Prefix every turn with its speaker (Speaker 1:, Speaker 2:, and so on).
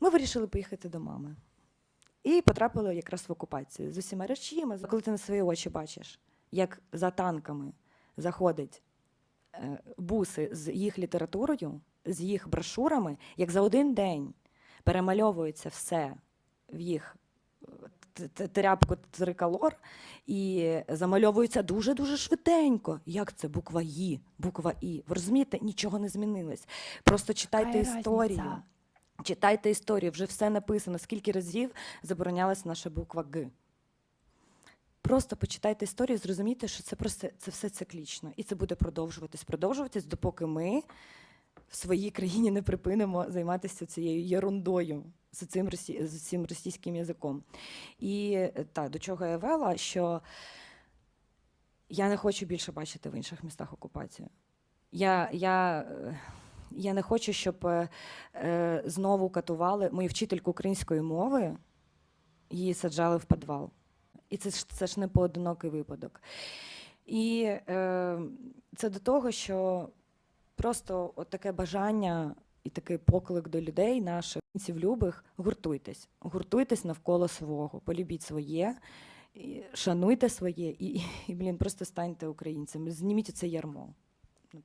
Speaker 1: Ми вирішили поїхати до мами. І потрапили якраз в окупацію з усіма речами. Коли ти на свої очі бачиш, як за танками заходять е, буси з їх літературою, з їх брошурами, як за один день перемальовується все в їх е, тряпку триколор і замальовується дуже-дуже швиденько. Як це буква І, буква І. Ви розумієте, нічого не змінилось. Просто читайте
Speaker 2: Какая
Speaker 1: історію.
Speaker 2: разниця?
Speaker 1: Читайте історію, вже все написано, скільки разів заборонялась наша буква Г. Просто почитайте історію, зрозумійте, що це просто це все циклічно. І це буде продовжуватись, продовжуватись, допоки ми в своїй країні не припинимо займатися цією ерундою з цим, з цим російським язиком. І е, та, до чого я вела, що я не хочу більше бачити в інших містах окупацію. Я, я, е, я не хочу, щоб е, е, знову катували мою вчительку української мови, її саджали в підвал. І це ж, це ж не поодинокий випадок. І е, це до того, що просто от таке бажання і такий поклик до людей, наших любих, гуртуйтесь. Гуртуйтесь навколо свого, полюбіть своє, шануйте своє і, і, і блін, просто станьте українцями. Зніміть це ярмо.